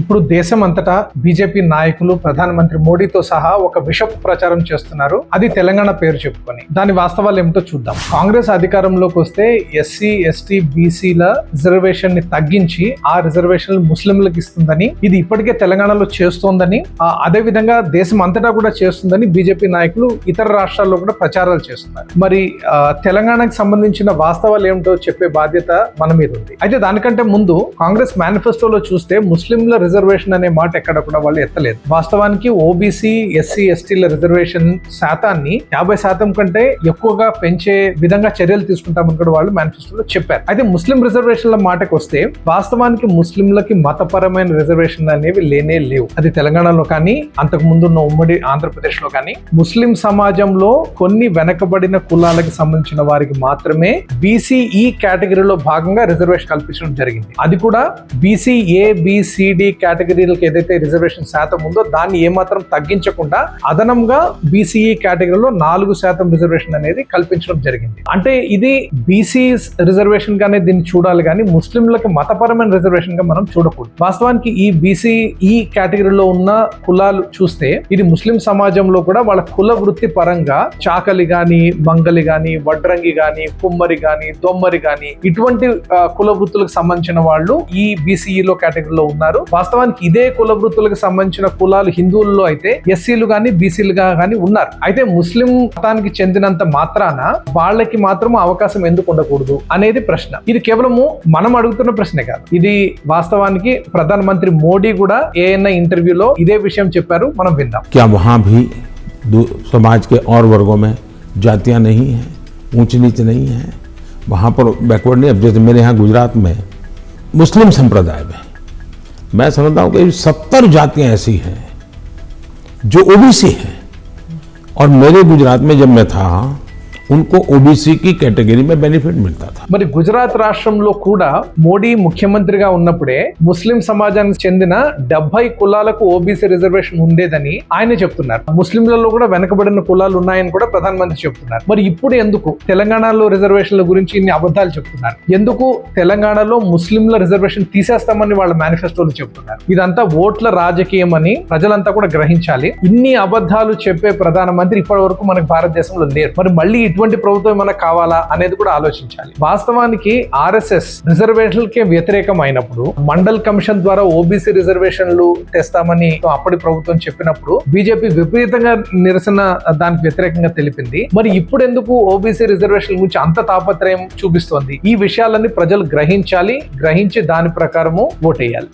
ఇప్పుడు దేశం అంతటా బీజేపీ నాయకులు ప్రధానమంత్రి మోడీతో సహా ఒక విషపు ప్రచారం చేస్తున్నారు. అది తెలంగాణ పేరు చెప్పుకొని. దాని వాస్తవాలు ఏమిటో చూద్దాం. కాంగ్రెస్ అధికారంలోకి వస్తే ఎస్సీ ఎస్టీ బీసీల రిజర్వేషన్ని తగ్గించి ఆ రిజర్వేషన్ ముస్లింలకు ఇస్తుందని ఇది ఇప్పటికే తెలంగాణలో చేస్తోందని అదే విధంగా దేశం అంతటా కూడా చేస్తుందని బీజేపీ నాయకులు ఇతర రాష్ట్రాల్లో కూడా ప్రచారాలు చేస్తున్నారు. మరి తెలంగాణకు సంబంధించిన వాస్తవాలు ఏమిటో చెప్పే బాధ్యత మన మీద ఉంది. అయితే దానికంటే ముందు కాంగ్రెస్ మేనిఫెస్టోలో చూస్తే ముస్లింల రిజర్వేషన్ అనే మాట ఎక్కడ కూడా వాళ్ళు ఎత్తలేదు. వాస్తవానికి ఓబీసీ ఎస్సీ ఎస్టీల రిజర్వేషన్ శాతాన్ని యాభై శాతం కంటే ఎక్కువగా పెంచే విధంగా చర్యలు తీసుకుంటామని కూడా వాళ్ళు మేనిఫెస్టోలో చెప్పారు. అయితే ముస్లిం రిజర్వేషన్ల మాటకు వస్తే వాస్తవానికి ముస్లింలకి మతపరమైన రిజర్వేషన్లు అనేవి లేనే లేవు. అది తెలంగాణలో కానీ అంతకు ముందు ఉన్న ఉమ్మడి ఆంధ్రప్రదేశ్లో కానీ ముస్లిం సమాజంలో కొన్ని వెనకబడిన కులాలకు సంబంధించిన వారికి మాత్రమే బీసీఈ కేటగిరీలో భాగంగా రిజర్వేషన్ కల్పించడం జరిగింది. అది కూడా బీసీ ఏ బిసిడి కేటగిరీలకు ఏదైతే రిజర్వేషన్ శాతం ఉందో దాన్ని ఏమాత్రం తగ్గించకుండా అదనంగా బీసీఈ కేటగిరీలో నాలుగు శాతం రిజర్వేషన్ అనేది కల్పించడం జరిగింది. అంటే ఇది బీసీ రిజర్వేషన్ గానే దీన్ని చూడాలి కానీ ముస్లింలకు మతపరమైన రిజర్వేషన్గా మనం చూడకూడదు. వాస్తవానికి ఈ బీసీ ఈ కేటగిరీలో ఉన్న కులాలు చూస్తే ఇది ముస్లిం సమాజంలో కూడా వాళ్ళ కుల వృత్తి పరంగా చాకలి గాని మంగలి గాని వడ్రంగి గాని కుమ్మరి గాని దొమ్మరి గాని ఇటువంటి కుల వృత్తులకు సంబంధించిన వాళ్ళు ఈ బీసీఈలో కేటగిరీలో ఉన్నారు. వాస్తవానికి ఇదే కుల వృత్తులకు సంబంధించిన కులాలు హిందువుల్లో అయితే ఎస్సీలు గాని బీసీలుగా గాని ఉన్నారు అయితే ముస్లిం మతానికి చెందినంత మాత్రాన వాళ్ళకి మాత్రం అవకాశం ఎందుకు ఉండకూడదు అనేది ప్రశ్న ఇది కేవలము మనం అడుగుతున్న ప్రశ్నే కాదు ఇది వాస్తవానికి ప్రధానమంత్రి మోడీ కూడా ఏఎన్ఐ ఇంటర్వ్యూలో ఇదే విషయం చెప్పారు మనం విందాం क्या वहाँ भी दू- समाज के और वर्गों में जातियाँ नहीं हैं ऊंच नीच नहीं है वहाँ पर बैकवर्ड नहीं अब जैसे मेरे यहाँ गुजरात में मुस्लिम संप्रदाय में मैं समझता हूँ कि सत्तर जातियाँ ऐसी हैं, जो ओबीसी हैं। और मेरे गुजरात में जब मैं था ఉన్కో ఓబీసీకి కేటగిరీ మే బెనిఫిట్ మిగతా మరి గుజరాత్ రాష్ట్రంలో కూడా మోడీ ముఖ్యమంత్రిగా ఉన్నప్పుడే ముస్లిం సమాజానికి చెందిన డెబ్బై కులాలకు ఓబీసీ రిజర్వేషన్ ఉండేదని ఆయన చెప్తున్నారు. ముస్లింలలో కూడా వెనకబడిన కులాలు ఉన్నాయని కూడా ప్రధానమంత్రి చెప్తున్నారు. మరి ఇప్పుడు ఎందుకు తెలంగాణలో రిజర్వేషన్ల గురించి ఇన్ని అబద్ధాలు చెప్తున్నారు? ఎందుకు తెలంగాణలో ముస్లింల రిజర్వేషన్ తీసేస్తామని వాళ్ళ మేనిఫెస్టోలు చెప్తున్నారు? ఇదంతా ఓట్ల రాజకీయం అని ప్రజలంతా కూడా గ్రహించాలి. ఇన్ని అబద్ధాలు చెప్పే ప్రధానమంత్రి ఇప్పటి వరకు మనకు భారతదేశంలో లేరు. మరి మళ్ళీ ఇటువంటి ప్రభుత్వం మనకు కావాలా అనేది కూడా ఆలోచించాలి. వాస్తవానికి ఆర్ఎస్ఎస్ రిజర్వేషన్లకే వ్యతిరేకం అయినప్పుడు మండల్ కమిషన్ ద్వారా ఓబీసీ రిజర్వేషన్లు తెస్తామని అప్పటి ప్రభుత్వం చెప్పినప్పుడు బీజేపీ విపరీతంగా నిరసన దానికి వ్యతిరేకంగా తెలిపింది. మరి ఇప్పుడు ఎందుకు ఓబీసీ రిజర్వేషన్ గురించి అంత తాపత్రయం చూపిస్తోంది? ఈ విషయాలన్నీ ప్రజలు గ్రహించాలి గ్రహించి దాని ప్రకారము ఓటేయాలి.